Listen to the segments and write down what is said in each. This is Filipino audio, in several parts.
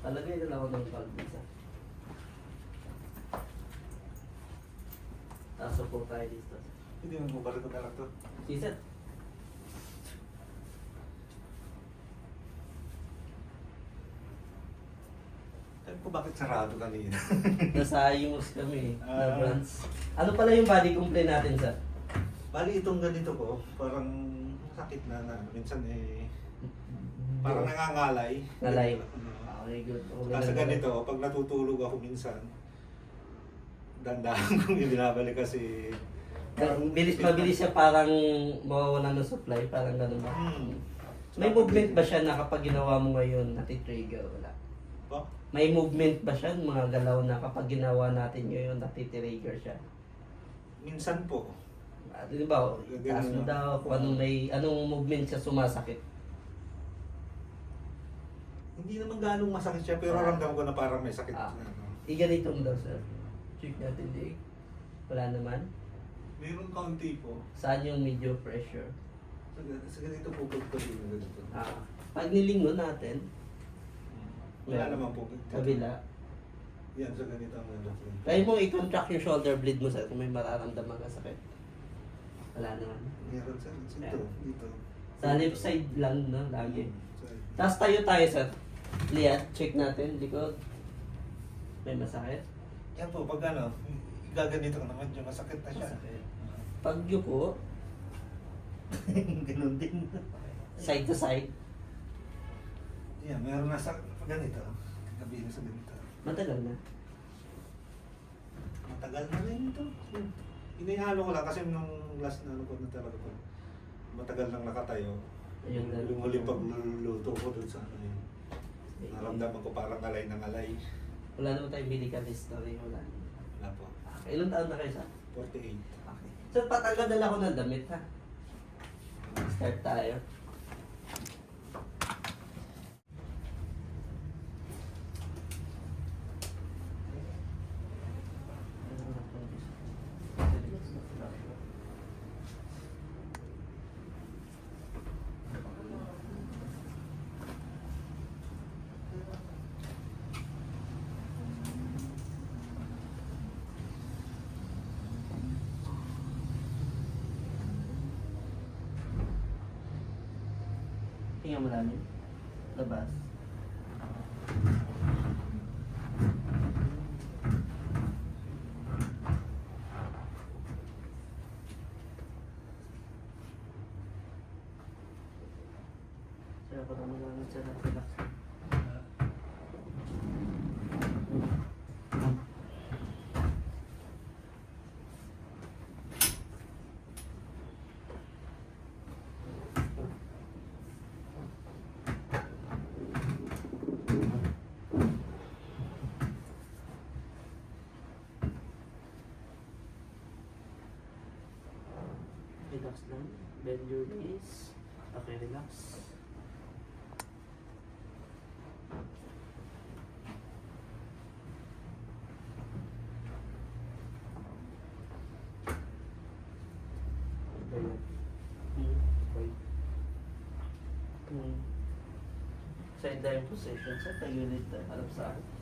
Talagay na lang ako ng valve isa. Taso po tayo dito. Hindi mo bumalik ko na lang to. Sisat. Sabi ko bakit sarado kanina? Nasa Ayungos kami, na Ah. branch. Ano pala yung body complaint natin, sir? Bali itong ganito ko, parang sakit na na. Minsan eh, parang nangangalay. Ngalay. Okay, good. Okay Kasi ganito, pag natutulog ako minsan, dandahan kong ibinabalik kasi Parang bilis, mabilis siya parang mawawala ng supply, parang ganun ba? Hmm. May movement ba siya na kapag ginawa mo ngayon, natitrigger? Wala. Pa? May movement ba siya, mga galaw na kapag ginawa natin ngayon, natitrigger siya? Minsan po. Ah, di ba, taas mo daw kung anong may, anong movement siya sumasakit. Hindi naman ganong masakit siya, pero Ah. ramdam ko na parang may sakit. Ah. Iganito mo daw, sir. Check natin di. Wala naman. Meron kaunti po. Saan yung medyo pressure? Sa, sa ganito po, pag pag ganito. Ah, pag nilingon natin, Wala Meron. naman po. kabila. Yan, sa ganito ang po. Kaya mo i-contract yung shoulder blade mo, sir, kung may mararamdaman ka sakit. Wala naman. Meron sa dito. Meron. Dito. Sa left side lang, no, lagi. Sa- Tapos tayo tayo, sir. Liat, check natin, likod. May masakit? Yan po, pag ano, gaganito ka naman, yung masakit na siya. Masakit. Pag yuko, Ganun din. side to side, Yan, meron na sa ganito. Gabi na sa ganito. matagal na. Matagal na rin ito. Inihalo ko lang kasi nung last na ano ko na talaga po. Matagal lang nakatayo. Ayun. Yung huling pagluluto ko dun sa ano yun. Naramdaman ko parang alay ng alay. Wala naman tayong medical history, wala. Wala po. Okay, ilang taon na kayo, sir? 48. Okay. So, patanggal na lang ako ng damit, ha? Start tayo. Hinga mo namin. Labas. Sir, ako naman lang sir. Relax. Lang. Bend your knees. Okay, relax. Side dive position. Sa tayo na harap sa akin.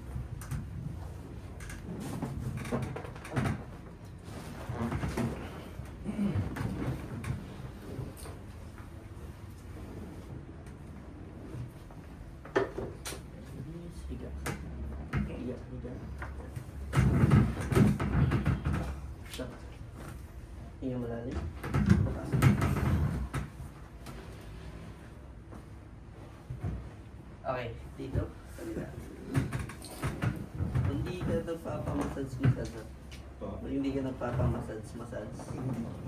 Higa. Higa, higa. Stop. Hinga malalim. Bukas. Okay, dito. Kabila. Hindi ka nagpapamassage-massage. Po. Hindi ka nagpapamassage-massage.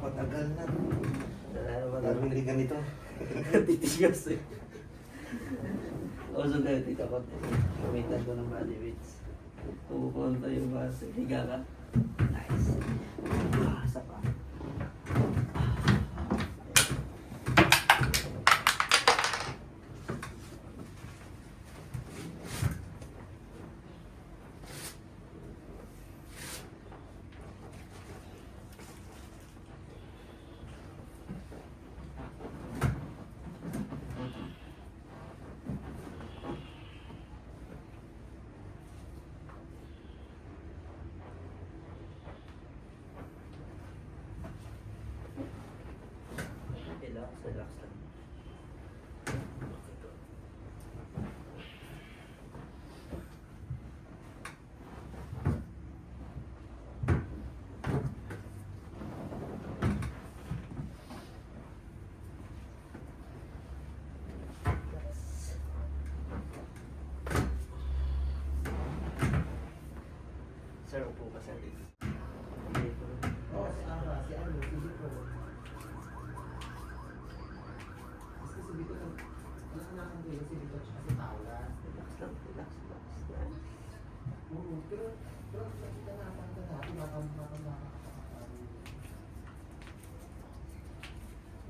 Matagal na. Wala, wala. Pero hindi ganito. Titigas eh. Also na tita ko. Gamitan ko ng body weights. Pupunta yung base. Higa ka. Nice. Ah, isa pa. Relax lang. Sir, upo ka sir. Dito. Oo, si Ara, si ano, si Vito. Kasi si Vito, alam na kung si Vito at si Paula. Relax lang, relax, relax. Yan. Oo, pero, pero nakita na ako na dati, baka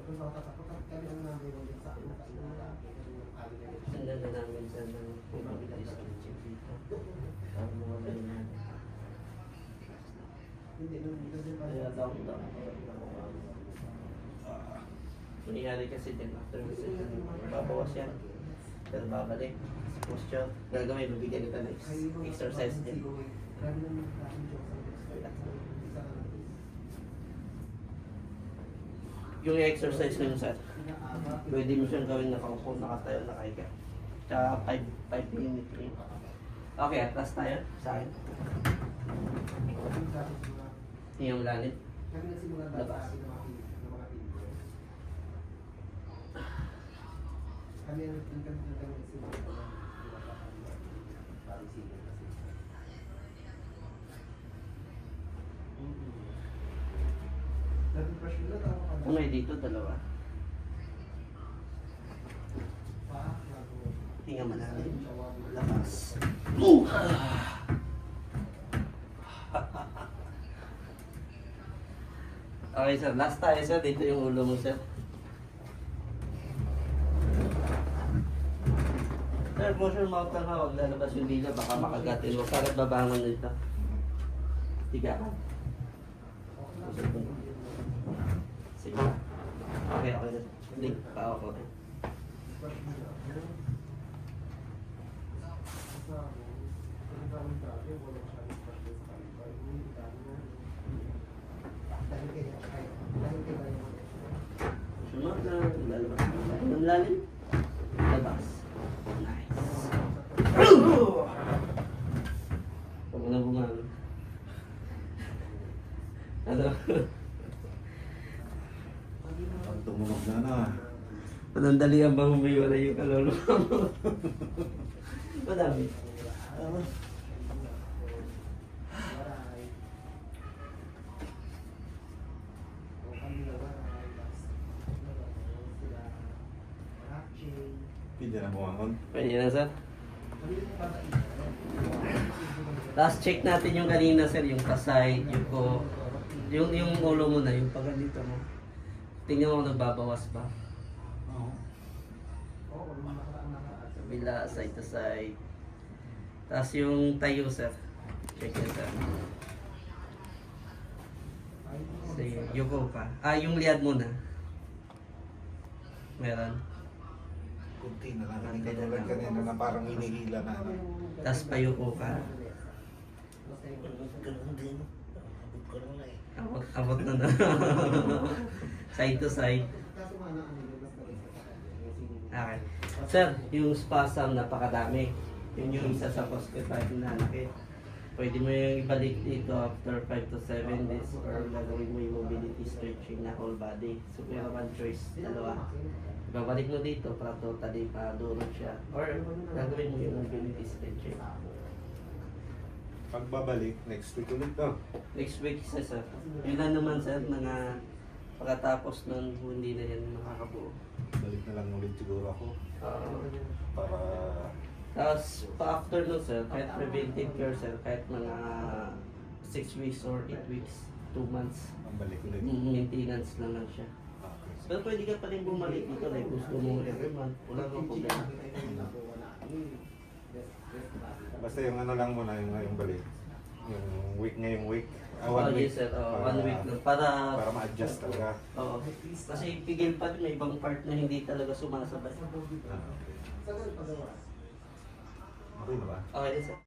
Pero baka takot at kami ang namin yung sa akin na kasi na dati. Kali na namin sa ng probability stretching dito. Para mawala yung natin. Hindi, nung kasi pa. Kaya down, down. Kunyari kasi din after babawas yan. Pero babalik. Posture. Gagawin, bibigyan kita ng exercise din. Yung exercise ko yung sir, pwede mo siyang gawin nakaupo, nakatayo, nakahiga. Tsaka 5 5 minutes yun. Okay, atlas tayo sa akin. Yung lalim. Labas. Kami ang nagsimula ng sino kasi. Kung may dito, dalawa. Pa. Hinga malalim. Labas. Uh! okay sir, last tayo sir. Dito yung ulo mo sir. Sir, motion mount lang ha. Huwag lalabas yung dila. Baka makagatin mo. Para babangon nito. Tiga ka. Sige. Okay, okay na. Hindi, pa ako. Okay. Brush mo na. Kasama. Ang daming dati, walang siya brush mo sa kalibay. Uy, dami na. Dahil kaya, ay, dahil kaya yung mga Sunod na lalabas. Ang lalim. Labas. Nice. Huwag mo na bumalo. Ano? Pag tumunog na na. Panandali ang bang humiwala yung kalolo mo. Madami. Tama. Waray. O kami na waray. Tapos, sila. Ratchet. Pwede na bumangon. Pwede na sir. Last check natin yung kanina sir, yung kasay, yung ko, yung, yung ulo mo na, yung pag dito mo. Tingnan mo kung nagbabawas ba. Oo. Oo, yung nakaraan nakaraan. Sa bila, side to side. Tapos yung tayo sir. Check yun sir. So, yuko pa. Ah, yung liad muna. Meron. Kunti na lang. Hindi na lang. kanina na parang hinihila na. ano. Tapos payuko ka. Ganun din. Abot ko lang na eh. Abot, abot na na. side to side. Okay. Sir, yung spasm napakadami. Yun yung isa sa postpartum na nanakit. Pwede mo yung ibalik dito after 5 to 7 days or gagawin mo yung mobility stretching na whole body. So, meron kang choice, dalawa. Ibabalik mo dito para totally padurot siya. Or gagawin mo yung mobility stretching. Pagbabalik, next week ulit to. Next week isa sir. Yun lang naman sir, mga pagkatapos nun, hindi na yan makakabuo. Balik na lang ulit siguro ako. Uh, Para Tapos, pa-after nun sir, kahit preventive care sir, kahit mga 6 weeks or 8 weeks, 2 months, ang balik ulit. maintenance lang lang siya. Okay. Pero pwede ka pa rin bumalik dito, like gusto mo every month, wala kang problema. Basta yung ano lang muna, yung ngayong balik. Yung week ngayong week. Ah, Oh, one week. yes sir, oh, Para- one week lang. Para, Para ma-adjust talaga. Oo. Kasi pigil pa rin, may ibang part na hindi talaga sumasabay. Ah, okay. Okay na ba? Okay, sir.